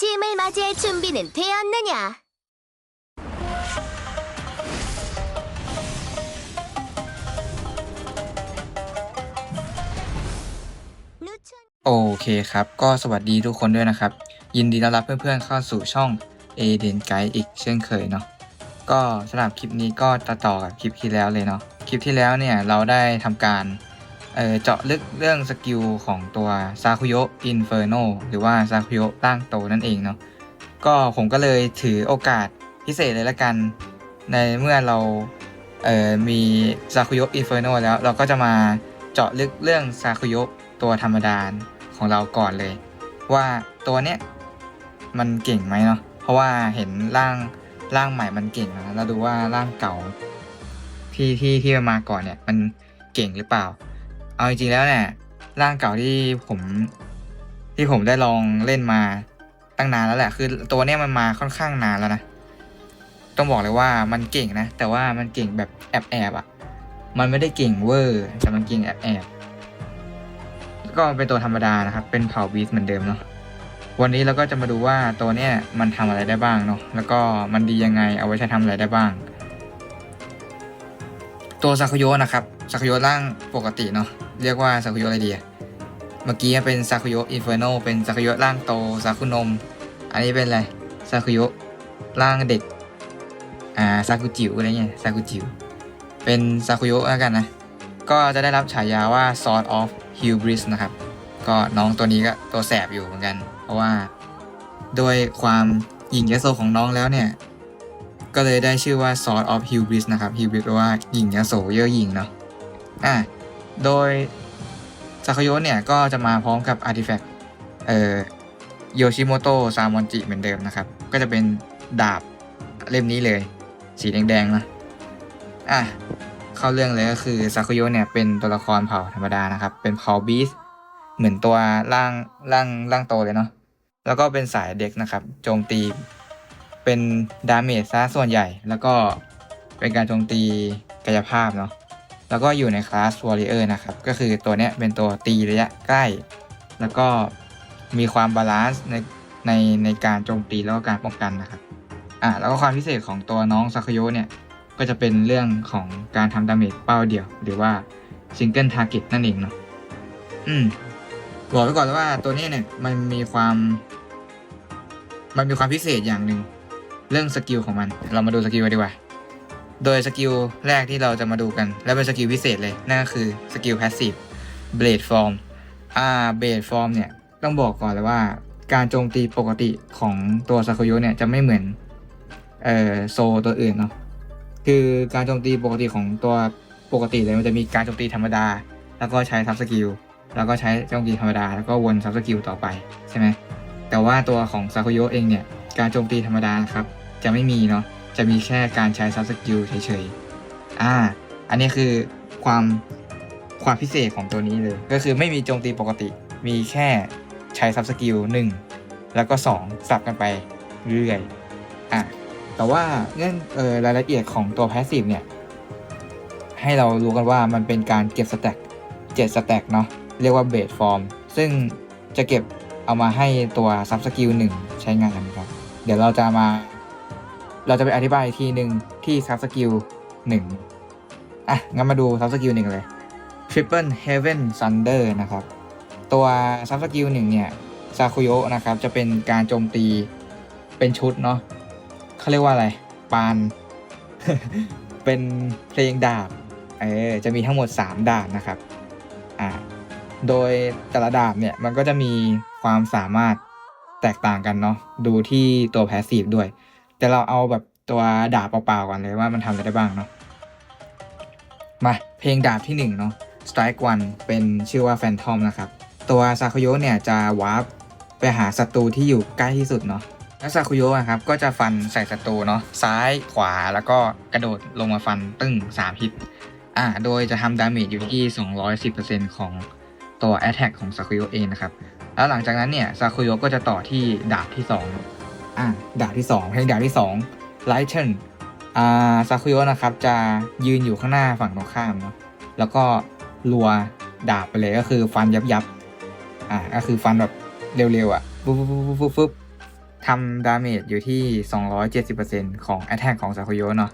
아침을 맞이할 준비는 되었느냐? 누천 โอเคครับ ก็สวัสดีทุกคนด้วยนะครับ ยินดีต้อนรับเพื่อนๆเข้าสู่ช่อง A d e n Guide อีกเช่นเคยเนาะก็สำหรับคลิปนี้ก็ต่อต่อกับคลิปที่แล้วเลยเนาะคลิปที่แล้วเนี่ยเราได้ทำการ เจาะลึกเรื่องสกิลของตัวซาคุโยอินเฟอร์โนหรือว่าซาคุโยร่างโตนั่นเองเนาะก็ผมก็เลยถือโอกาสพิเศษเลยละกัน ในเมื่อเราเมีซาคุโยอินเฟอร์โนแล้ว เราก็จะมาเจาะลึกเรื่องซาคุโยตัวธรรมดาของเราก่อนเลย ว่าตัวเนี้ยมันเก่งไหมเนาะเพราะว่าเห็นร่างร่างใหม่มันเก่งนะเราดูว่าร่างเก่าที่ที่ที่มาก่อนเนี่ยมันเก่งหรือเปล่า เอาจริงๆแล้วเนี่ยร่างเก่าที่ผมที่ผมได้ลองเล่นมาตั้งนานแล้วแหละคือตัวเนี้ยมันมาค่อนข้างนานแล้วนะต้องบอกเลยว่ามันเก่งนะ แต่ว่ามันเก่งแบบแอบแอบอะ มันไม่ได้เก่งเวอร์แต่มันเก่งแอบแอบก็เป็นตัวธรรมดานะครับ เป็นเผ่าบีสเหมือนเดิมเนาะวันนี้เราก็จะมาดูว่าตัวเนี้ยมันทำอะไรได้บ้างเนาะแล้วก็มันดียังไงเอาไว้ใช้ทำอะไรได้บ้าง ตัวซาคุโยนะครับซาคุโยร่างปกติเนาะ เรียกว่าซาคุโยอะไรดีอะเมื่อกี้เป็นซาคุโยอินเฟอร์โนเป็นซาคุโยร่างโตซาคุนม อันนี้เป็นอะไรซาคุโยร่างเด็ก อ่าซากุจิ๋วอะไรเงี้ยซากุจิ๋วเป็นซาคุโยแล้วกันนะ ก็จะได้รับฉายาว่า Sword of Hubris นะครับ ก็น้องตัวนี้ก็ตัวแสบอยู่เหมือนกัน เพราะว่าโดยความหยิ่งยโสของน้องแล้วเนี่ย ก็เลยได้ชื่อว่า Sword of Hubris นะครับ Hubris แปลว่าหยิ่งยโสเย่อหยิ่งเนาะอะ โดยซาคุโยเนี่ยก็จะมาพร้อมกับอาร์ติแฟกต์เอ่อโยชิโมโตะซามอนจิเหมือนเดิมนะครับ ก็จะเป็นดาบเล่มนี้เลย สีแดงๆนะอะเข้าเรื่องเลยก็คือซาคุโยเนี่ยเป็นตัวละครเผ่าธรรมดานะครับ เป็นเผ่าบีสเหมือนตัวร่างร่างร่างโตเลยเนาะแล้วก็เป็นสายเด็กนะครับ โจมตี เป็นดาเมจซะส่วนใหญ่ แล้วก็เป็นการโจมตีกายภาพเนาะ แล้วก็อยู่ในคลาสวอริเออร์นะครับ ก็คือตัวเนี้ยเป็นตัวตีระยะใกล้ แล้วก็มีความบาลานซ์ในในในการโจมตีแล้วก็การป้องกันนะครับ อะแล้วก็ความพิเศษของตัวน้องซาคโยเนี่ย ก็จะเป็นเรื่องของการทำดาเมจเป้าเดียว หรือว่าซิงเกิลทาร์เก็ตนั่นเองเนาะอืมบอกไว้ก่อนเลยว่าตัวนี้เนี่ยมันมีความ มันมีความพิเศษอย่างหนึ่งเรื่องสกิลของมัน เรามาดูสกิลกันดีกว่า โดยสกิลแรกที่เราจะมาดูกัน และเป็นสกิลพิเศษเลย นั่นก็คือสกิลพาสซีฟเบลดฟอร์มอ่าเบลดฟอร์มเนี่ย ต้องบอกก่อนเลยว่าการโจมตีปกติของตัวซาคุโยเนี่ย จะไม่เหมือนเอ่อโซตัวอื่นเนาะคือการโจมตีปกติของตัวปกติเลยมันจะมีการโจมตีธรรมดา แล้วก็ใช้ซับสกิลแล้วก็ใช้โจมตีธรรมดา แล้วก็วนซับสกิลต่อไปใช่ไหมแต่ว่าตัวของซาคุโยเองเนี่ย การโจมตีธรรมดานะครับ จะไม่มีเนาะ จะมีแค่การใช้ซับสกิลเฉยๆ อ่า อันนี้คือความความพิเศษของตัวนี้เลย ก็คือไม่มีโจมตีปกติ มีแค่ใช้ซับสกิลหนึ่งแล้วก็สองสับกันไปเรื่อยๆ อะ แต่ว่าเงื่อนเออรายละเอียดของตัว Passive เนี่ย ให้เรารู้กันว่ามันเป็นการเก็บสแต็กเจ็ดสแต็กเนาะ เรียกว่าเบสฟอร์ม ซึ่งจะเก็บเอามาให้ตัวซับสกิลหนึ่งใช้งานครับ เดี๋ยวเราจะมา เราจะไปอธิบายทีหนึ่งที่ซับสกิลหนึ่งอะ งั้นมาดูซับสกิลหนึ่งเลย Triple Heaven Thunder นะครับ ตัวซับสกิลหนึ่งเนี่ยซาคุโยะนะครับ จะเป็นการโจมตีเป็นชุดเนาะเขาเรียกว่าอะไร ปาน เป็นเพลงดาบ เออจะมีทั้งหมด 3 ดาบนะครับ อ่า โดยแต่ละดาบเนี่ย มันก็จะมีความสามารถแตกต่างกันเนาะ ดูที่ตัวแพสซีฟด้วย แต่เราเอาแบบตัวดาบเปล่าๆก่อนเลยว่ามันทำอะไรได้บ้างเนาะมาเพลงดาบที่1เนาะ Strike One เป็นชื่อว่า Phantom นะครับ ตัวซาคุโยเนี่ยจะวาร์ปไปหาศัตรูที่อยู่ใกล้ที่สุดเนาะแล้วซาคุโยะอะครับก็จะฟันใส่ศัตรูเนาะซ้ายขวาแล้วก็กระโดดลงมาฟันตึ้ง3ฮิตอ่าโดยจะทำดาเมจอยู่ที่ 210%ของตัว Attack ของซาคุโยะเองนะครับ แล้วหลังจากนั้นเนี่ยซาคุโยะก็จะต่อที่ดาบที่ 2 อ่าดาบที่2เพลงดาบที่2 Lighten อ่าซาคุโยะนะครับ จะยืนอยู่ข้างหน้าฝั่งตรงข้ามเนาะแล้วก็รัวดาบไปเลยก็คือฟันยับยับอ่าก็คือฟันแบบเร็วๆอะปุ๊บปุ๊บปุ๊บปุ๊บปุ๊บทำดาเมจอยู่ที่ 270%ของ Attack ของซาคุโยะเนาะ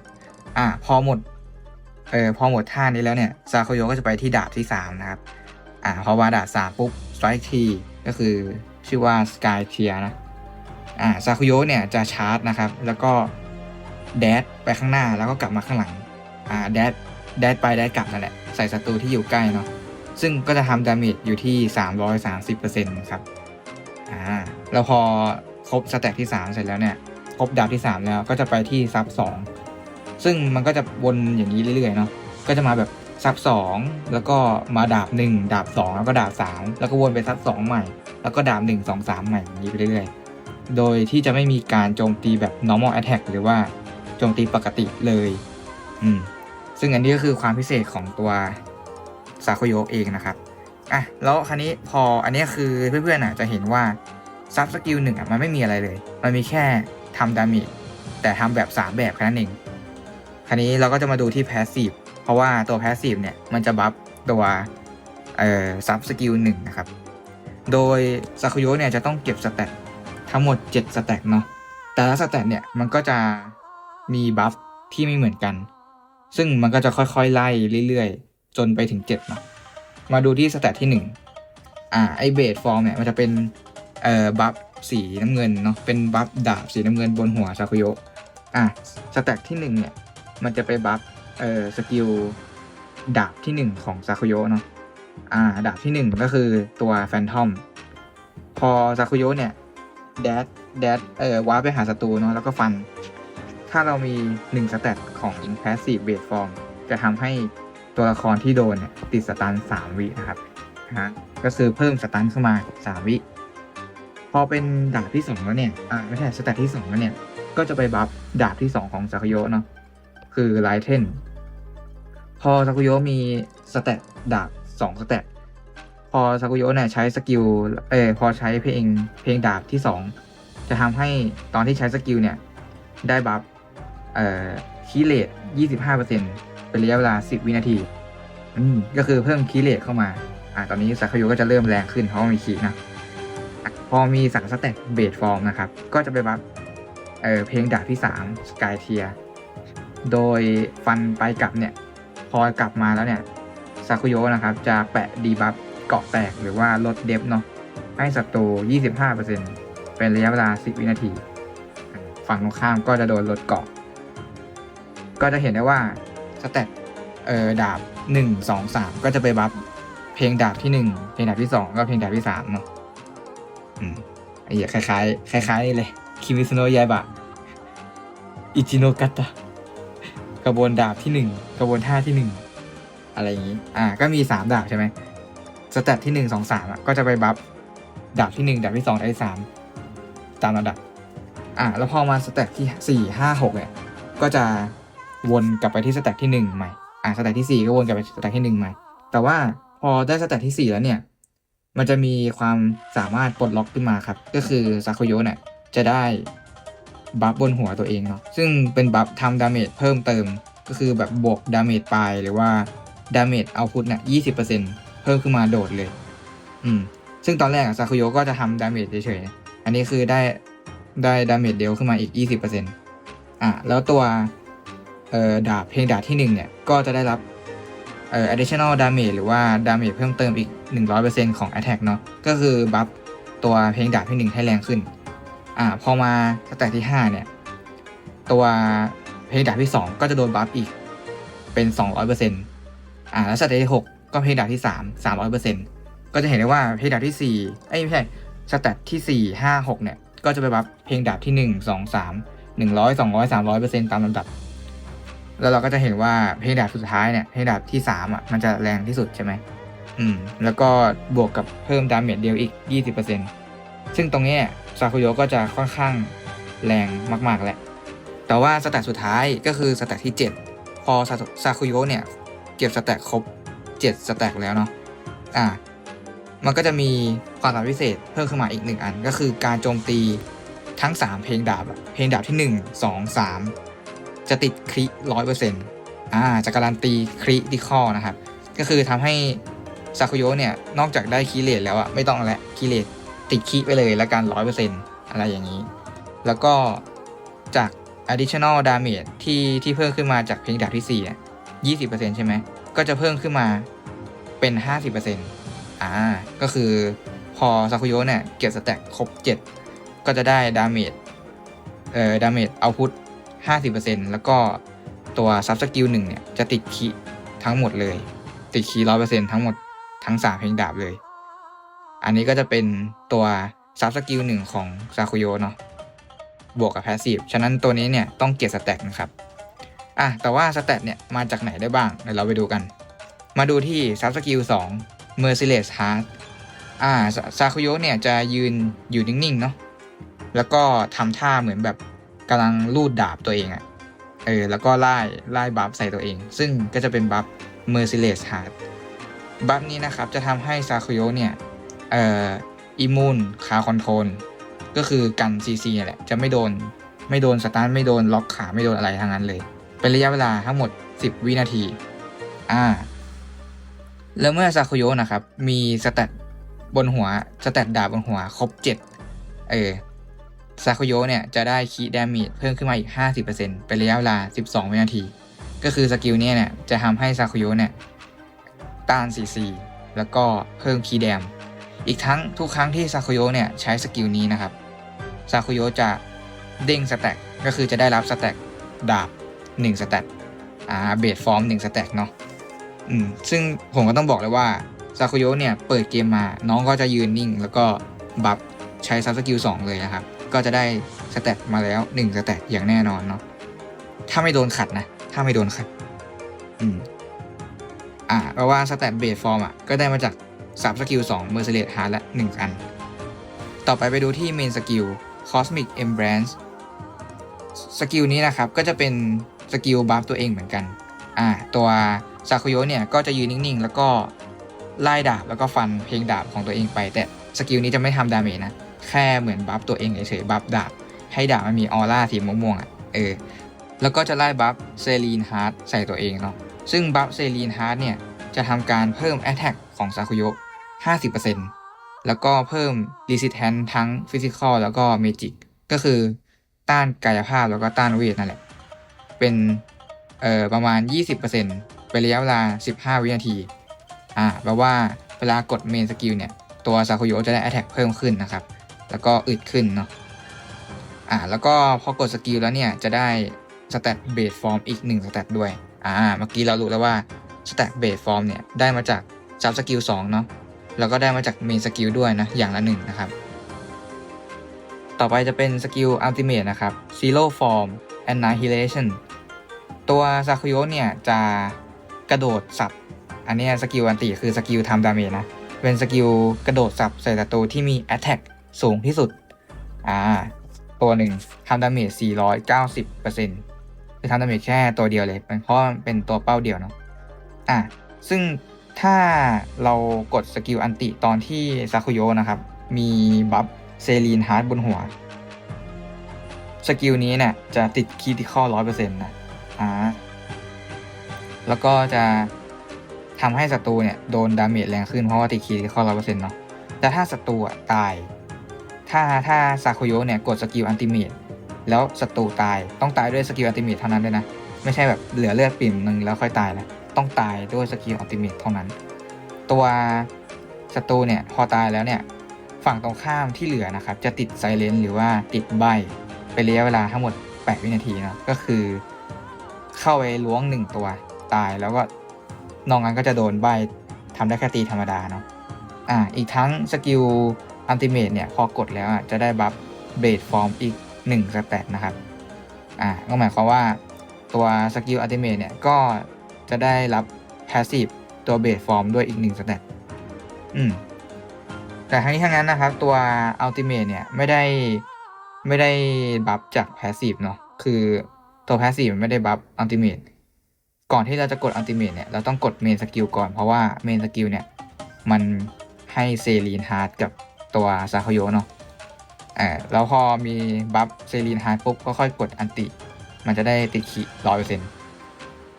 อะพอหมดเออพอหมดท่านี้แล้วเนี่ยซาคุโยะก็จะไปที่ดาบที่ 3 นะครับ อะพอว่าดาบ3ปุ๊บ Strike T ก็คือชื่อว่า Sky Tier นะ อ่าซาคุโยเนี่ยจะชาร์จนะครับ แล้วก็แดดไปข้างหน้าแล้วก็กลับมาข้างหลังอ่าแดดแดดไปแดดกลับนั่นแหละ ใส่ศัตรูที่อยู่ใกล้เนาะซึ่งก็จะทำดาเมจอยู่ที่ 330%ครับอ่าแล้วพอครบสแต็กที่ 3 เสร็จแล้วเนี่ย ครบดาบที่ 3 แล้วก็จะไปที่ซับ2ซึ่งมันก็จะวนอย่างนี้เรื่อยๆเนาะก็จะมาแบบซับ2แล้วก็มาดาบ 1 ดาบ 2 แล้วก็ดาบ 3 แล้วก็วนไปซับ2ใหม่ แล้วก็ดาบ 1 2 3 ใหม่อย่างนี้ไปเรื่อยๆ โดยที่จะไม่มีการโจมตีแบบ normal attack หรือว่าโจมตีปกติเลย อืม ซึ่งอันนี้ก็คือความพิเศษของตัวซาโคโยเองนะครับ อะ แล้วคราวนี้พออันนี้คือเพื่อนๆอะจะเห็นว่าซับสกิลหนึ่งอะมันไม่มีอะไรเลย มันมีแค่ทำดาเมจแต่ทำแบบ 3 แบบแค่นั้นเองคราวนี้เราก็จะมาดูที่ Passive เพราะว่าตัว Passive เนี่ยมันจะบัฟตัวเอ่อซับสกิลหนึ่งนะครับ โดยซาคุโยเนี่ยจะต้องเก็บสแตท ทั้งหมด7สแตทเนาะแต่ละสแตทเนี่ยมันก็จะมีบัฟที่ไม่เหมือนกัน ซึ่งมันก็จะค่อยๆไล่เรื่อยๆ จนไปถึง7เนาะมาดูที่สแตทที่ 1 อ่าไอเบสฟอร์มเนี่ยมันจะเป็นเอ่อบัฟสีน้ำเงินเนาะเป็นบัฟดาบสีน้ำเงินบนหัวซาคุโยะอะสแตทที่1เนี่ยมันจะไปบัฟเอ่อสกิลดาบที่ 1 ของซาคุโยะเนาะอ่าดาบที่ 1 ก็คือตัวแฟนทอม พอซาคุโยะเนี่ย แดดแดดเอ่อว้าร์ปไปหาศัตรูเนาะแล้วก็ฟัน ถ้าเรามี1สแตทของ Passive Base Form จะทำให้ตัวละครที่โดนเนี่ยติดสตัน3วินะครับนะฮะก็คือเพิ่มสตันเข้ามา 3 วิ พอเป็นดาบที่2แล้วเนี่ยอ่าไม่ใช่สแตทที่2แล้วเนี่ย ก็จะไปบัฟดาบที่ 2 ของซาคุโยะเนาะคือไลเทนพอซากุโยะมีสเตตดาบสองสเตต อซากุโยะเนี่ยใช้สกิลเออพอใช้เพลงเพลงดาบที่สองจะทำให้ตอนที่ใช้สกิลเนี่ย ได้บัฟเอ่อคีเลต25%เป็นระยะเวลา 10 วินาที อืมก็คือเพิ่มคีเลตเข้ามา อ่าตอนนี้ซากุโยะก็จะเริ่มแรงขึ้นเพราะมีคีนะพอมีสังสเตตเบสฟอร์มนะครับ ก็จะไปบัฟเออเพลงดาบที่3สกายเทียโดยฟันไปกลับเนี่ย พอกลับมาแล้วเนี่ยซาคุโยะนะครับ จะแปะดีบัฟ เกาะแตกหรือว่าลดเดฟเนาะให้ศัตรู 25%เป็นระยะเวลา 10 วินาที ฝั่งตรงข้ามก็จะโดนลดเกาะ ก็จะเห็นได้ว่าสเตตเอ่อดาบ 1 2 3 ก็จะไปบัฟเพลงดาบที่ 1 เพลงดาบที่ 2 ก็เพลงดาบที่3เนาะอืมไอ้เหี้ยคล้ายๆคล้ายๆเลยคิมิซุโนะยายบะอิจิโนกัตตะกระบวนดาบที่หนึ่งกระบวนท่าที่หนึ่งอะไรอย่างนี้ อ่า ก็มีสามดาบใช่ไหม สเตตที่หนึ่งสองสามอะก็จะไปบัฟดาบที่หนึ่งดาบที่สองดาบที่สามตามลำดับ อ่าแล้วพอมาสเต็ตที่สี่ห้าหกเนี่ยก็จะวนกลับไปที่สเต็ตที่หนึ่งใหม่อ่าสเต็ตที่สี่ก็วนกลับไปสเต็ตที่หนึ่งใหม่ แต่ว่าพอได้สเต็ตที่สี่แล้วเนี่ย มันจะมีความสามารถปลดล็อกขึ้นมาครับ ก็คือซาโคโยะเนี่ยจะได้บัฟบนหัวตัวเองเนาะซึ่งเป็นบัฟทำดาเมจเพิ่มเติม ก็คือแบบบวกดาเมจปลายหรือว่าดาเมจเอาพุทเนี่ยยี่สิบเปอร์เซ็นเพิ่มขึ้นมาโดดเลย อืม ซึ่งตอนแรกอะซาคุโยะก็จะทำดาเมจเฉยๆ อันนี้คือได้ได้ดาเมจเดียวขึ้นมาอีกยี่สิบเปอร์เซ็นอะ แล้วตัวเอ่อดาบเพลงดาบที่หนึ่งเนี่ย ก็จะได้รับเอ่อ additional damage หรือว่าดาเมจเพิ่มเติมอีกหนึ่งร้อยเปอร์เซ็นของ attack เนาะก็คือบัฟตัวเพลงดาบที่หนึ่งให้แรงขึ้น อ่า พอมาสแตทที่ 5 เนี่ย ตัวเพลงดาบที่ 2 ก็จะโดนบัฟอีกเป็น 200%อ่า แล้วสแตทที่ 6 ก็เพดาบที่ 3 300%ก็จะเห็นได้ว่าเพดาบที่4เอ้ยไม่ใช่สแตทที่ 4 5 6 เนี่ย ก็จะไปบัฟเพลงดาบที่ 1 2 3 100 200 300%ตามลำดับ แล้วเราก็จะเห็นว่าเพลงดาบสุดท้ายเนี่ยเพลงดาบที่ 3 อะ มันจะแรงที่สุดใช่ไหมอืม แล้วก็บวกกับเพิ่มดาเมจเดียวอีก 20%ซึ่งตรงนี้ซาคุโยะก็จะค่อนข้างแรงมากๆแหละ แต่ว่าสแตทสุดท้ายก็คือสแตทที่ 7 พอซาซาคุโยะเนี่ย เก็บสแตทครบ 7สแตทแล้วเนาะอ่ามันก็จะมีความสามารถพิเศษเพิ่มขึ้นมาอีกหนึ่งอัน ก็คือการโจมตีทั้ง 3 เพลงดาบ เพลงดาบที่ 1 2 3 จะติดคริร้อยเปอร์เซ็นต์อ่าจะการันตีคริดิคอนะครับ ก็คือทำให้ซาคุโยเนี่ย นอกจากได้คีเลตแล้วอะไม่ต้องแล้วคีเลตติดคีไปเลยแล้วกันร้อยเปอร์เซ็นต์อะไรอย่างนี้ แล้วก็จาก additional damage ที่ที่เพิ่มขึ้นมาจากเพลงดาบที่4อะ20%ใช่ไหม ก็จะเพิ่มขึ้นมาเป็น 50%อ่า ก็คือพอซาคุโยเนี่ยเก็บสแต็กครบ 7 ก็จะได้ดาเมจเอ่อดาเมจเอาพุท50%แล้วก็ตัวซับสกิลหนึ่งเนี่ยจะติดคีทั้งหมดเลย ติดคีร้อยเปอร์เซ็นทั้งหมดทั้งสามเพลงดาบเลย อันนี้ก็จะเป็นตัวซับสกิลหนึ่งของซาคุโยเนาะบวกกับแพสซีฟฉะนั้นตัวนี้เนี่ยต้องเก็บสแต็กนะครับ อะแต่ว่าสแตทเนี่ยมาจากไหนได้บ้างเดี๋ยวเราไปดูกัน มาดูที่ซับสกิล2 Merciless Heart อ่าซาคุโยเนี่ยจะยืนอยู่นิ่งๆเนาะแล้วก็ทำท่าเหมือนแบบกำลังลูดดาบตัวเองอะเออแล้วก็ไล่ไล่บัฟใส่ตัวเอง ซึ่งก็จะเป็นบัฟ Merciless Heart บัฟนี้นะครับจะทำให้ซาคุโยเนี่ยเอ่ออิมูนคาคอนโทรลก็คือกันซีซีแหละ จะไม่โดน ไม่โดนสตาร์ทไม่โดนล็อกขาไม่โดนอะไรทั้งนั้นเลย เป็นระยะเวลาทั้งหมด 10 วินาที อ่า แล้วเมื่อซาคุโยนะครับ มีสแตทบนหัว สแตทดาบบนหัว ครบ 7 เออ ซาคุโยเนี่ย จะได้คีดามิเพิ่มขึ้นมาอีก 50%เป็นระยะเวลา 12 วินาที ก็คือสกิลเนี้เนี่ย จะทำให้ซาคุโยเนี่ย ต้าน CC แล้วก็เพิ่มคีย์แดม อีกทั้งทุกครั้งที่ซาคุโยเนี่ย ใช้สกิลนี้นะครับ ซาคุโยจะเด้งสแต็กก็คือจะได้รับสแต็กดาบ 1สแต็กอ่าเบสฟอร์ม1สแต็กเนาะอืมซึ่งผมก็ต้องบอกเลยว่าซาคุโยเนี่ยเปิดเกมมาน้องก็จะยืนนิ่ง แล้วก็บัฟใช้ซับสกิล2เลยนะครับ ก็จะได้สแต็กมาแล้ว1สแต็กอย่างแน่นอนเนาะถ้าไม่โดนขัดนะ ถ้าไม่โดนขัด อืมอ่าเพราะว่าสแตทเบสฟอร์มอะก็ได้มาจากสับสกิล2 m e r c i l e s Heart ละ1อัน ต่อไปไปดูที่เมนสกิล Cosmic Embrace สกิลนี้นะครับก็จะเป็น สกิลบัฟตัวเองเหมือนกันอ่าตัวซาคุโยะเนี่ยก็จะยืนนิ่งๆ แล้วก็ไล่ดาบแล้วก็ฟันเพลงดาบของตัวเองไป แต่สกิลนี้จะไม่ทำดาเมจนะ แค่เหมือนบัฟตัวเองเฉยๆบัฟดาบ ให้ดาบมันมีออร่าสีม่วงๆอะเออแล้วก็จะไล่บัฟเซรีนฮาร์ดใส่ตัวเองเนาะซึ่งบัฟเซรีนฮาร์ดเนี่ยจะทำการเพิ่ม Attack ของซาคุโยะ50%แล้วก็เพิ่ม Resistance ทั้ง Physical แล้วก็ Magic ก็คือต้านกายภาพแล้วก็ต้านเวทนั่นแหละ เป็นเอ่อประมาณ 20%เป็นระยะเวลา 15 วินาที อ่าแปลว่าเวลากดเมนสกิลเนี่ย ตัวซาคุโยจะได้ Attack เพิ่มขึ้นนะครับ แล้วก็อึดขึ้นเนาะ อ่า แล้วก็พอกดสกิลแล้วเนี่ย จะได้สแตทเบสฟอร์มอีก1สแตทด้วย อ่า เมื่อกี้เรารู้แล้วว่าสแตทเบสฟอร์มเนี่ย ได้มาจากซับสกิล2เนาะ แล้วก็ได้มาจากเมนสกิลด้วยนะ อย่างละหนึ่งนะครับ ต่อไปจะเป็นสกิลอัลติเม e นะครับ Zero Form Annihilation ตัวซาคุโยเนี่ยจะกระโดดสับ อันนี้สกิลอันติคือสกิลทำดาเมจนะ เป็นสกิลกระโดดสับใส่ศัตรูที่มี Attack สูงที่สุด อ่า ตัวหนึ่งทำดาเมจ 490%คือทำดาเมจแค่ตัวเดียวเลยเพราะมันเป็นตัวเป้าเดียวเนาะ อะซึ่งถ้าเรากดสกิลอันติตอนที่ซาคุโยนะครับ มีบัฟเซรีนฮาร์ดบนหัว สกิลนี้เนี่ยจะติดคีติคอลร้อยเปอร์เซ็นต์นะ อ่าแล้วก็จะทำให้ศัตรูเนี่ยโดนดาเมจแรงขึ้นเพราะว่าติดคีติคอร้อยเปอร์เซ็นต์เนาะแต่ถ้าศัตรูอะตาย ถ้าถ้าซาคุโยเนี่ยกดสกิลอันติเมตแล้วศัตรูตายต้องตายด้วยสกิลอันติเมตเท่านั้นด้วยนะ ไม่ใช่แบบเหลือเลือดปิ่มหนึ่งแล้วค่อยตายนะต้องตายด้วยสกิลอัลติเมทเท่านั้น ตัวศัตรูเนี่ยพอตายแล้วเนี่ยฝั่งตรงข้ามที่เหลือนะครับจะติดไซเลนหรือว่าติดใบเป็นระยะเวลาทั้งหมด 8 วินาทีเนาะก็คือ เข้าไปล้วงหนึ่งตัวตายแล้วก็นอกนั้นก็จะโดนใบทำได้แค่ตีธรรมดาเนาะอ่าอีกทั้งสกิลอัลติเมทเนี่ยพอกดแล้วอะจะได้บัฟเบสฟอร์มอีก1สแตทนะครับอ่าก็หมายความว่าตัวสกิลอัลติเมทเนี่ยก็จะได้รับ Passive ตัวเบสฟอร์มด้วยอีกหนึ่งสเตตอืมแต่ทั้งนี้ทั้งนั้นนะครับ ตัว Ultimate เนี่ยไม่ได้ไม่ได้บัฟจาก Passive เนาะคือ ตัว Passive มันไม่ได้บัฟ Ultimate ก่อนที่เราจะกด Ultimate เนี่ยเราต้องกด Main Skill ก่อนเพราะว่า Main Skill เนี่ย มันให้เซรีนฮาร์ดกับตัวซาคโยเนาะอ่าแล้วพอมีบัฟเซรีนฮาร์ดปุ๊บก็ค่อยกดอันติ มันจะได้ติดขีร้อยเปอร์เซ็นต์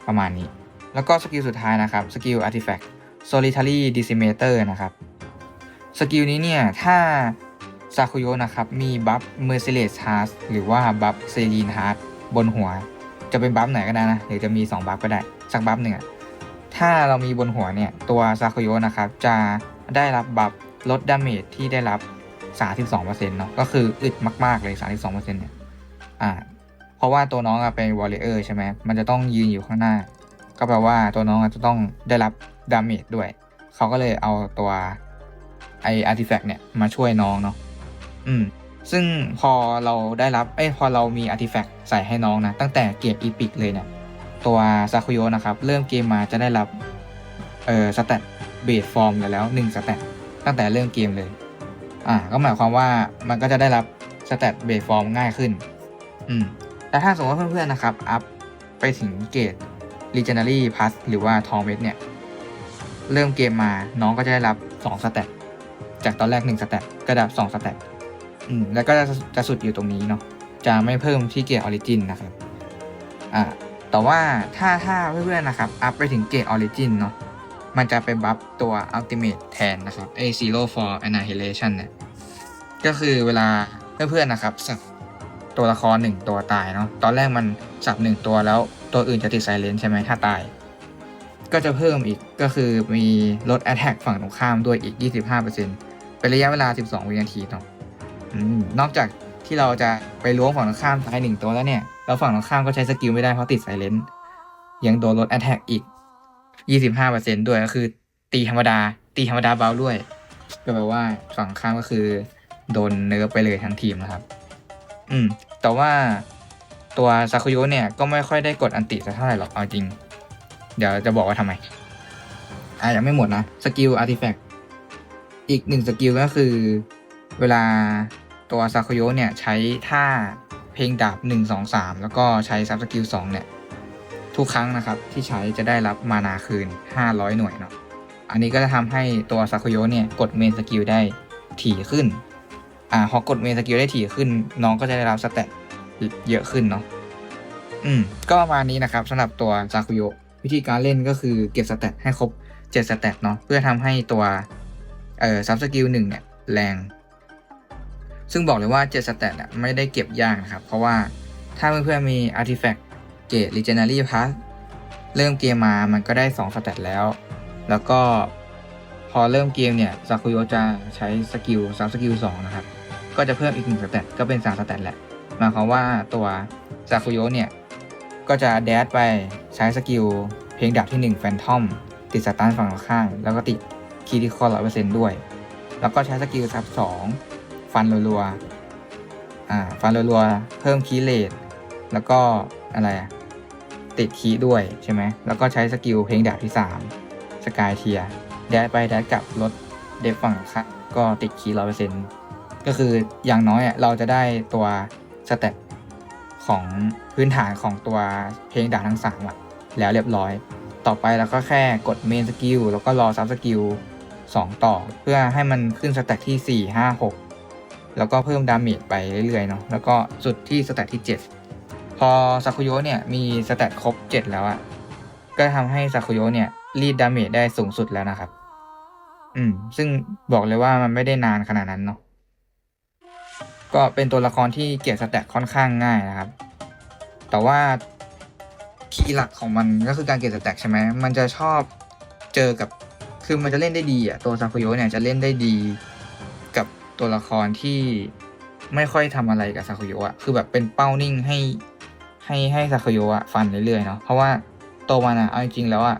ประมาณนี้ แล้วก็สกิลสุดท้ายนะครับสกิล Artifact Solitary Decimator นะครับสกิลนี้เนี่ย ถ้าซาคุโยนะครับ มีบัฟเมอร์เซเลสฮาร์หรือว่าบัฟเซรีนฮาร์ บนหัว จะเป็นบัฟไหนก็ได้นะหรือจะมี 2 บัฟก็ได้สักบัฟหนึ่งอะถ้าเรามีบนหัวเนี่ยตัวซาคุโยนะครับจะได้รับบัฟลดดาเมจที่ได้รับ 32%เนาะก็คืออึดมาก ๆ เลย 32%เนี่ยอ่าเพราะว่าตัวน้องอเป็นวอลเลเยอร์ใช่ไหมมันจะต้องยืนอยู่ข้างหน้า ก็แปลว่าตัวน้องจะต้องได้รับดาเมจด้วย เขาก็เลยเอาตัวไออาร์ติแฟกต์เนี่ยมาช่วยน้องเนาะอืม ซึ่งพอเราได้รับเอ้พอเรามีอาร์ติแฟกต์ใส่ให้น้องนะ ตั้งแต่เกรดอีพิกเลยเนี่ย ตัวซาคุโยนะครับ เริ่มเกมมาจะได้รับ เอ่อสแตทเบสฟอร์มแล้ว1สแตทตั้งแต่เริ่มเกมเลย อ่า ก็หมายความว่ามันก็จะได้รับสแตทเบสฟอร์มง่ายขึ้น อืมแต่ถ้าสมมติว่าเพื่อนๆนะครับ อัพไปถึงเกรด Legendary Plus หรือว่าทองเม็ดเนี่ย เริ่มเกมมาน้องก็จะได้รับ 2 สแตทจากตอนแรก 1 สแตทก็ได้รับ 2 สแตท อืมแล้วก็จะจะสุดอยู่ตรงนี้เนาะจะไม่เพิ่มที่เกรดออริจินนะครับอ่าแต่ว่าถ้าถ้าเพื่อนๆนะครับอัพไปถึงเกรดออริจินเนาะมันจะไปบัฟตัว Ultimate แทนนะครับไอ้ Zero for Annihilation เนี่ยก็คือเวลาเพื่อนๆนะครับสับตัวละครหนึ่งตัวตายเนาะตอนแรกมันสับหนึ่งตัวแล้วตัวอื่นจะติดไซเลนใช่ไหมถ้าตาย ก็จะเพิ่มอีกก็คือมีลด Attack ฝั่งตรงข้ามด้วยอีก 25%เป็นระยะเวลา 12 วินาทีเนาะ นอกจากที่เราจะไปล้วงฝั่งตรงข้ามตายหนึ่งตัวแล้วเนี่ยแล้วฝั่งตรงข้ามก็ใช้สกิลไม่ได้เพราะติดไซเลนยังโดนลด Attack อีก 25%ด้วยก็คือ ตีธรรมดา ตีธรรมดาเบาด้วย ก็แปลว่าฝั่งข้ามก็คือ โดนเนิร์ฟไปเลยทั้งทีมนะครับ อืม แต่ว่าตัวซาคุโยะเนี่ยก็ไม่ค่อยได้กดอันติสักเท่าไหร่หรอกเอาจริง เดี๋ยวจะบอกว่าทำไม อะยังไม่หมดนะ สกิลอาร์ติแฟกต์อีกหนึ่งสกิลก็คือ เวลา ตัวซาคุโยเนี่ยใช้ท่าเพลงดาบ 1 2 3 แล้วก็ใช้ซับสกิล2เนี่ยทุกครั้งนะครับที่ใช้จะได้รับมานาคืน 500 หน่วยเนาะอันนี้ก็จะทำให้ตัวซาคุโยเนี่ยกดเมนสกิลได้ถี่ขึ้นอ่าพอกดเมนสกิลได้ถี่ขึ้น น้องก็จะได้รับสเตตเยอะขึ้นเนาะอืมก็ประมาณนี้นะครับสำหรับตัวซาคุโยวิธีการเล่นก็คือเก็บสเตตให้ครบ 7 สเตตเนาะเพื่อทำให้ตัวเอ่อซับสกิลหนึ่งเนี่ยแรง ซึ่งบอกเลยว่า7สเตตอะไม่ได้เก็บยากนะครับ เพราะว่าถ้าเพื่อนๆมี Artifact เกรด Legendary Pass เริ่มเกมมามันก็ได้2สเตตแล้ว แล้วก็พอเริ่มเกมเนี่ยซาคุโยจะใช้สกิลซับสกิล2นะครับ ก็จะเพิ่มอีกหนึ่งสเตตก็เป็น3สเตตแหละหมายความว่าตัวซาคุโยเนี่ย ก็จะแดดไปใช้สกิลเพลงดับที่ 1 แฟนทอม ติดสตาร์ฝั่งข้าง แล้วก็ติดคีย์ดีคอร้อยเปอร์เซ็นต์ด้วย แล้วก็ใช้สกิลซับสอง ฟันรัวๆอ่าฟันรัวๆเพิ่มคีเลทแล้วก็อะไรอะติดคีด้วยใช่ไหมแล้วก็ใช้สกิลเพลงดับที่ 3 สกายเทียแดดไปแดดกลับลดเดฟฝั่งข้างก็ติดคีร้อยเปอร์เซ็นต์ก็คืออย่างน้อยอะเราจะได้ตัวสเต็ปของพื้นฐานของตัวเพลงด่าทั้งสามะแล้วเรียบร้อย ต่อไปเราก็แค่กดเมนสกิลแล้วก็รอซับสกิล2ต่อ เพื่อให้มันขึ้นสแต็กที่ 4 5 6 แล้วก็เพิ่มดาเมจไปเรื่อยๆเนาะแล้วก็สุดที่สแต็กที่ 7 พอซาคุโยเนี่ยมีสแต็กครบ 7 แล้วอะก็ทำให้ซาคุโยเนี่ยรีดดาเมจได้สูงสุดแล้วนะครับ อืม ซึ่งบอกเลยว่ามันไม่ได้นานขนาดนั้นเนาะก็เป็นตัวละครที่เก็บสแต็กค่อนข้างง่ายนะครับ แต่ว่าคีย์หลักของมันก็คือการเก็บสแต็กใช่ไหมมันจะชอบเจอกับคือมันจะเล่นได้ดีอะตัวซาคุโยเนี่ยจะเล่นได้ดี ตัวละครที่ไม่ค่อยทำอะไรกับซาคุโยะคือแบบเป็นเป้านิ่งให้ให้ให้ซาคุโยะฟันเรื่อยๆเนาะเพราะว่าตัวมันอะเอาจริงๆแล้วอะ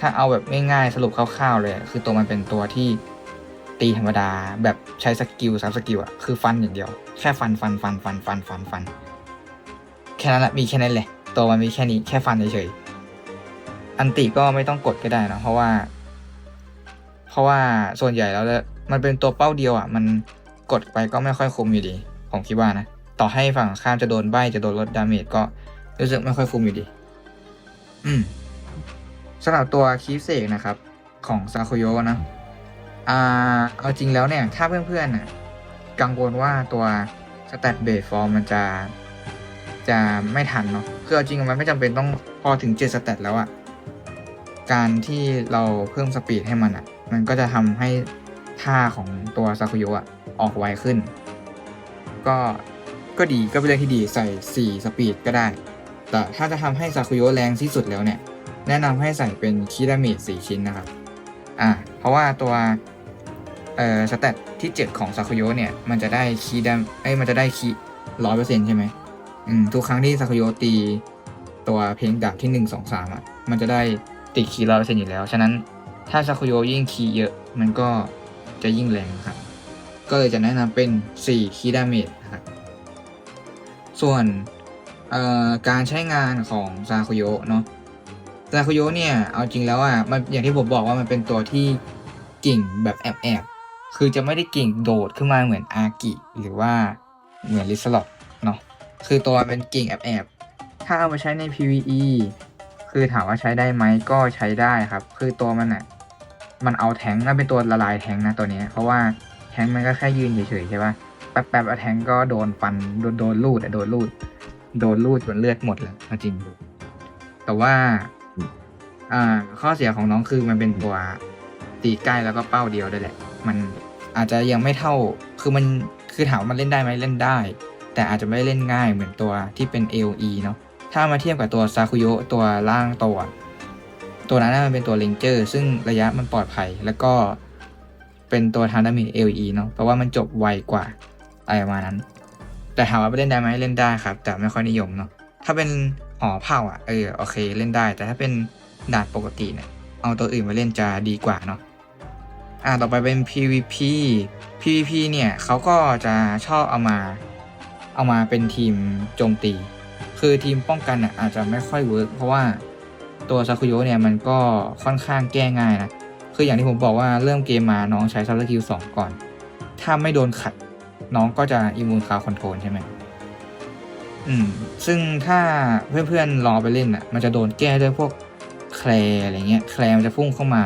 ถ้าเอาแบบง่ายๆสรุปคร่าวๆเลย คือตัวมันเป็นตัวที่ตีธรรมดาแบบใช้สกิลซับสกิลอะคือฟันอย่างเดียว แค่ฟันฟันฟันฟันฟันฟันฟันแค่นั้นแหละมีแค่นั้นเลยตัวมันมีแค่นี้แค่ฟันเฉยๆอันติก็ไม่ต้องกดก็ได้นะเพราะว่า เพราะว่าส่วนใหญ่แล้ว มันเป็นตัวเป้าเดียวอะ มันกดไปก็ไม่ค่อยคุมอยู่ดี ผมคิดว่านะ ต่อให้ฝั่งข้ามจะโดนใบจะโดนลดดาเมจก็รู้สึกไม่ค่อยคุ้มอยู่ดี อืมสำหรับตัวคีฟเซกนะครับ ของซาคโยนะ อ่า เอาจริงแล้วเนี่ย ถ้าเพื่อนๆน่ะ กังวลว่าตัวสแตทเบสฟอร์มมันจะ จะไม่ทันเนาะคือเอาจริงมันไม่จำเป็นต้องพอถึง7สแตทแล้วอะการที่เราเพิ่มสปีดให้มันอะมันก็จะทำให้ ท่าของตัวซาคุโยะออกไวขึ้น ก็ก็ดีก็เป็นเรื่องที่ดีใส่ 4 สปีดก็ได้ แต่ถ้าจะทำให้ซาคุโยะแรงที่สุดแล้วเนี่ย แนะนำให้ใส่เป็นคีดาเมจ4ชิ้นนะครับ อ่า เพราะว่าตัวเอ่อสเตตที่ 7 ของซาคุโยะเนี่ย มันจะได้คีดามเอ้ยมันจะได้คีร้อยเปอร์เซ็นต์ใช่ไหมอืมทุกครั้งที่ซาคุโยะตี ตัวเพลงดาบที่ 1 2 3อะมันจะได้ติดคีร้อยเปอร์เซ็นต์อยู่แล้ว ฉะนั้นถ้าซาคุโยะยิ่งคีเยอะมันก็ จะยิ่งแรงครับ ก็เลยจะแนะนำเป็น 4 คีดาเมจนะครับ ส่วนการใช้งานของซาคุโยเนาะซาคุโยเนี่ย เอาจริงแล้วอะมันอย่างที่ผมบอกว่ามันเป็นตัวที่กิ่งแบบแอบๆคือจะไม่ได้กิ่งโดดขึ้นมาเหมือนอากิ หรือว่าเหมือนลิสลอตเนาะคือตัวเป็นกิ่งแอบๆถ้าเอามาใช้ใน PVE คือถามว่าใช้ได้ไหมก็ใช้ได้ครับ คือตัวมันอะ มันเอาแทงค์มันเป็นตัวละลายแทงค์นะตัวนี้ เพราะว่าแทงค์มันก็แค่ยืนเฉยๆใช่ปะแป๊บๆแทงค์ก็โดนฟันโดนโดนลูดอะโดนลูด โดนลูดจนเลือดหมดเลยจริง แต่ว่าอ่าข้อเสียของน้องคือมันเป็นตัวตีใกล้แล้วก็เป้าเดียวด้วยแหละ มันอาจจะยังไม่เท่าคือมันคือถามว่ามันเล่นได้ไหมเล่นได้ แต่อาจจะไม่ได้เล่นง่ายเหมือนตัวที่เป็น AOE เนาะถ้ามาเทียบกับตัวซาคุโยะตัวล่างตัว ตัวนั้นนะมันเป็นตัวเลนเจอร์ซึ่งระยะมันปลอดภัย แล้วก็เป็นตัวทานามิ AOE เนาะเพราะว่ามันจบไวกว่าอะไรประมาณนั้น แต่ถามว่าเล่นได้ไหมเล่นได้ครับ แต่ไม่ค่อยนิยมเนาะถ้าเป็นหอเผ่าอะเออโอเคเล่นได้ แต่ถ้าเป็นดาบปกติเนี่ยเอาตัวอื่นมาเล่นจะดีกว่าเนาะอ่าต่อไปเป็น PVP PVP เนี่ยเขาก็จะชอบเอามาเอามาเป็นทีมโจมตี คือทีมป้องกันอะอาจจะไม่ค่อยเวิร์กเพราะว่า ตัวซาคุโยเนี่ยมันก็ค่อนข้างแก้ง่ายนะ คืออย่างที่ผมบอกว่าเริ่มเกมมาน้องใช้ซัลคิวสองก่อน ถ้าไม่โดนขัด น้องก็จะอิมูนคาวคอนโทรลใช่ไหมอืม ซึ่งถ้าเพื่อนๆลอไปเล่นอะ มันจะโดนแก้ด้วยพวกแคลอะไรเงี้ย แคลมันจะพุ่งเข้ามา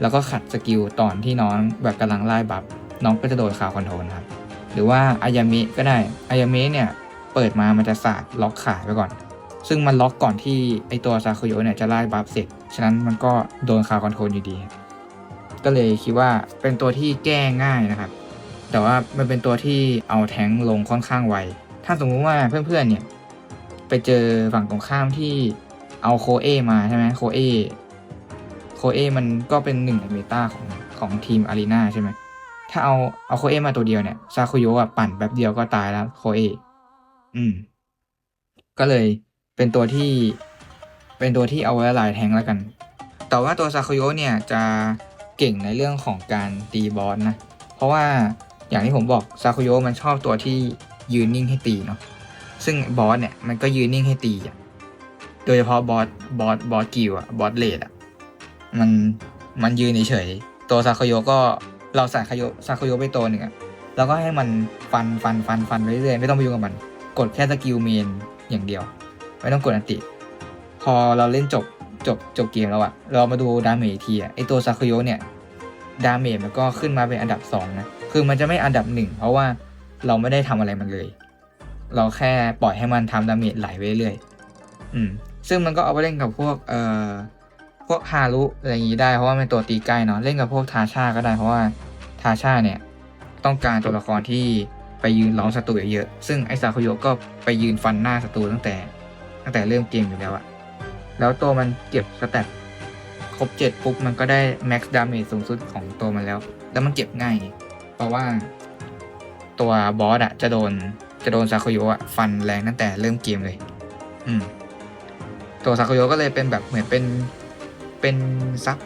แล้วก็ขัดสกิลตอนที่น้องแบบกำลังไล่บัฟน้องก็จะโดนคาวคอนโทรลครับ หรือว่าอายามิก็ได้อายามิเนี่ย เปิดมามันจะสาดล็อกขาไปก่อน ซึ่งมันล็อกก่อนที่ไอตัวซาคุโยะเนี่ยจะไล่บัฟเสร็จ ฉะนั้นมันก็โดนคาคอนโทรลอยู่ดี ก็เลยคิดว่าเป็นตัวที่แก้ง่ายนะครับ แต่ว่ามันเป็นตัวที่เอาแทงลงค่อนข้างไว ถ้าสมมุติว่าเพื่อนๆเนี่ยไปเจอฝั่งตรงข้ามที่เอาโคเอมาใช่ไหมโคเอโคเอมันก็เป็นหนึ่งในเมตาของของทีมอารีนาใช่ไหมถ้าเอาเอาโคเอมาตัวเดียวเนี่ยซาคุโยะปั่นแป๊บเดียวก็ตายแล้วโคเออืม ก็เลย เป็นตัวที่เป็นตัวที่เอาไว้ลายแทงแล้วกัน แต่ว่าตัวซาคุโยเนี่ยจะเก่งในเรื่องของการตีบอสนะ เพราะว่าอย่างที่ผมบอกซาคุโยมันชอบตัวที่ยืนนิ่งให้ตีเนาะ ซึ่งบอสเนี่ยมันก็ยืนนิ่งให้ตีอะโดยเฉพาะบอสบอสบอสกิลอะบอสเลดอะมันมันยืนเฉยๆตัวซาคุโยก็เราใส่คาโยซาคุโยไปตัวหนึ่งอะแล้วก็ให้มันฟันฟันฟันฟันไปเรื่อยๆไม่ต้องไปยุ่งกับมัน กดแค่สกิลเมนอย่างเดียว ไม่ต้องกดอันติ พอเราเล่นจบจบจบเกมแล้วอะเรามาดูดาเมจทีอะไอตัวซาคุโยเนี่ยดาเมจมันก็ขึ้นมาเป็นอันดับสองนะคือมันจะไม่อันดับหนึ่งเพราะว่าเราไม่ได้ทำอะไรมันเลย เราแค่ปล่อยให้มันทำดาเมจไหลไปเรื่อยๆอืมซึ่งมันก็เอาไปเล่นกับพวกเอ่อพวกฮารุอะไรอย่างนี้ได้เพราะว่าเป็นตัวตีใกล้เนาะเล่นกับพวกทาชาก็ได้เพราะว่าทาชาเนี่ยต้องการตัวละครที่ไปยืนล้อมศัตรูเยอะๆซึ่งไอซาคุโยก็ไปยืนฟันหน้าศัตรูตั้งแต่ ตั้งแต่เริ่มเกมอยู่แล้วอะแล้วตัวมันเก็บสแตทครบเจ็ดปุ๊บ มันก็ได้แม็กซ์ดาเมจสูงสุดของตัวมันแล้ว แล้วมันเก็บง่าย เพราะว่าตัวบอสอะจะโดนจะโดนซาคุโยะฟันแรงตั้งแต่เริ่มเกมเลย อืม ตัวซาคุโยะก็เลยเป็นแบบเหมือนเป็นเป็นซับ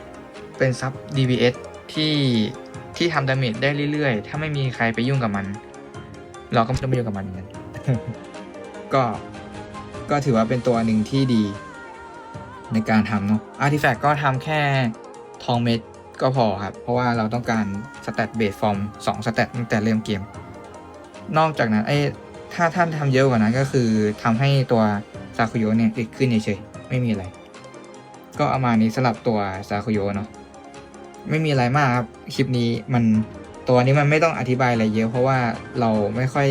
เป็นซับ DBS ที่ที่ทำดาเมจได้เรื่อยๆ ถ้าไม่มีใครไปยุ่งกับมัน เราก็ไม่ต้องไปยุ่งกับมันเหมือนกันก็ ก็ถือว่าเป็นตัวหนึ่งที่ดี ในการทำเนาะอาร์ติแฟกก็ทำแค่ทองเม็ดก็พอครับ เพราะว่าเราต้องการสแตทเบสฟอร์มสองสแตทตั้งแต่เริ่มเกม นอกจากนั้นไอ้ถ้าท่านทำเยอะกว่านั้นก็คือทำให้ตัวซาคุโยเนี่ยอึดขึ้นเฉยๆไม่มีอะไร ก็เอามานี้สำหรับตัวซาคุโยเนาะไม่มีอะไรมากครับคลิปนี้มันตัวนี้มันไม่ต้องอธิบายอะไรเยอะ เพราะว่าเราไม่ค่อย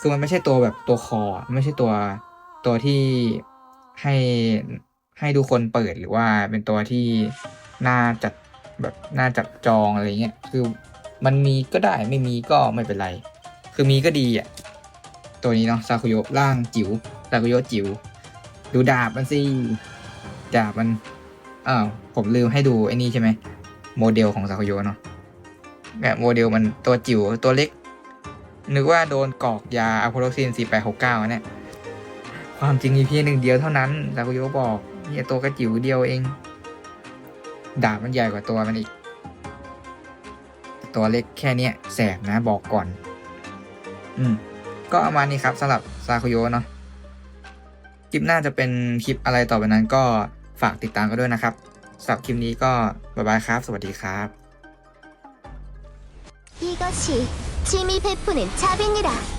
คือมันไม่ใช่ตัวแบบตัวคอ ไม่ใช่ตัว ตัวที่ให้ให้ทุกคนเปิดหรือว่าเป็นตัวที่น่าจัดแบบน่าจับจองอะไรเงี้ยคือมันมีก็ได้ไม่มีก็ไม่เป็นไร คือมีก็ดีอะตัวนี้เนาะซาคุโยะร่างจิ๋วซาคุโยะจิ๋วดูดาบมันสิดาบมันอ้าวผมลืมให้ดูไอ้นี่ใช่ไหมโมเดลของซาคุโยะเนาะแบบโมเดลมันตัวจิ๋วตัวเล็กนึกว่าโดนกรอกยาอะโพโลซิน 4869เนี่ย ความจริงมีเพียงหนึ่งเดียวเท่านั้นซากุโยบอกเนี่ยตัวกระจิ๋วเดียวเอง ดาบมันใหญ่กว่าตัวมันอีก ตัวเล็กแค่เนี้ยแสบนะบอกก่อน อืม ก็ประมาณนี้ครับสำหรับซาคุโยเนาะ คลิปหน้าจะเป็นคลิปอะไรต่อไปนั้นก็ฝากติดตามกันด้วยนะครับสำหรับคลิปนี้ก็บ๊ายบายครับ สวัสดีครับ이것이지미베푸는차빈이다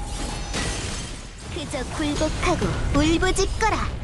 그저 굴복하고 울부짖거라.